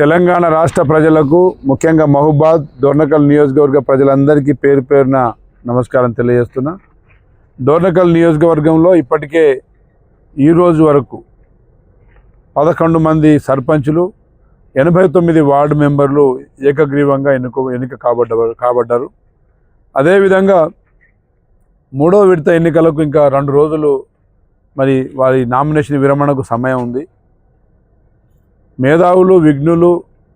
తెలంగాణ రాష్ట్ర ప్రజలకు ముఖ్యంగా మహుబాద్ దొర్నకల్ నియోజకవర్గ ప్రజలందరికీ పేరు పేరున నమస్కారం తెలియజేస్తున్నా. దొర్నకల్ నియోజకవర్గంలో ఇప్పటికే ఈ రోజు వరకు పదకొండు మంది సర్పంచులు ఎనభై తొమ్మిది వార్డు మెంబర్లు ఏకగ్రీవంగా ఎన్నుకో ఎన్నిక కాబడ్డ కాబడ్డారు. అదేవిధంగా మూడో విడత ఎన్నికలకు ఇంకా రెండు రోజులు మరి వారి నామినేషన్ విరమణకు సమయం ఉంది. మేధావులు విఘ్నులు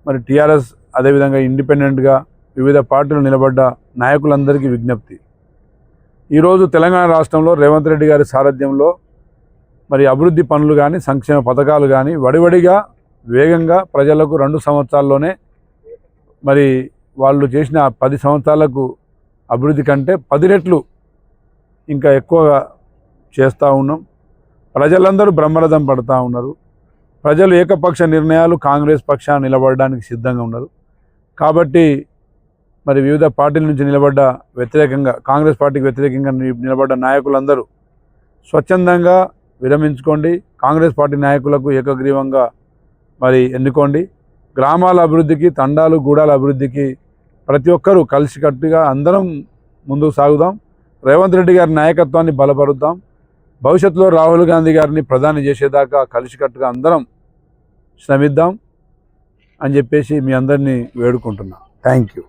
మరి టీఆర్ఎస్ అదేవిధంగా ఇండిపెండెంట్గా వివిధ పార్టీలు నిలబడ్డ నాయకులందరికీ విజ్ఞప్తి. ఈరోజు తెలంగాణ రాష్ట్రంలో రేవంత్ రెడ్డి గారి సారథ్యంలో మరి అభివృద్ధి పనులు కానీ సంక్షేమ పథకాలు కానీ వడివడిగా వేగంగా ప్రజలకు రెండు సంవత్సరాల్లోనే మరి వాళ్ళు చేసిన పది సంవత్సరాలకు అభివృద్ధి కంటే పది రెట్లు ఇంకా ఎక్కువగా చేస్తూ ఉన్నాం. ప్రజలందరూ బ్రహ్మరథం పడుతూ ఉన్నారు. ప్రజలు ఏకపక్ష నిర్ణయాలు కాంగ్రెస్ పక్షాన నిలబడడానికి సిద్ధంగా ఉన్నారు. కాబట్టి మరి వివిధ పార్టీల నుంచి నిలబడ్డ వ్యతిరేకంగా కాంగ్రెస్ పార్టీకి వ్యతిరేకంగా ని- నిలబడ్డ నాయకులందరూ స్వచ్ఛందంగా విరమించుకోండి. కాంగ్రెస్ పార్టీ నాయకులకు ఏకగ్రీవంగా మరి ఎన్నుకోండి. గ్రామాల అభివృద్ధికి తండాలు గూడాల అభివృద్ధికి ప్రతి ఒక్కరూ కలిసికట్టుగా అందరం ముందుకు సాగుదాం. రేవంత్ రెడ్డి గారి నాయకత్వాన్ని బలపరుద్దాం. భవిష్యత్తులో రాహుల్ గాంధీ గారిని ప్రధాని చేసేదాకా కలిసికట్టుగా అందరం శ్రమిద్దాం అని చెప్పేసి మీ అందరినీ వేడుకుంటున్నా. Thank you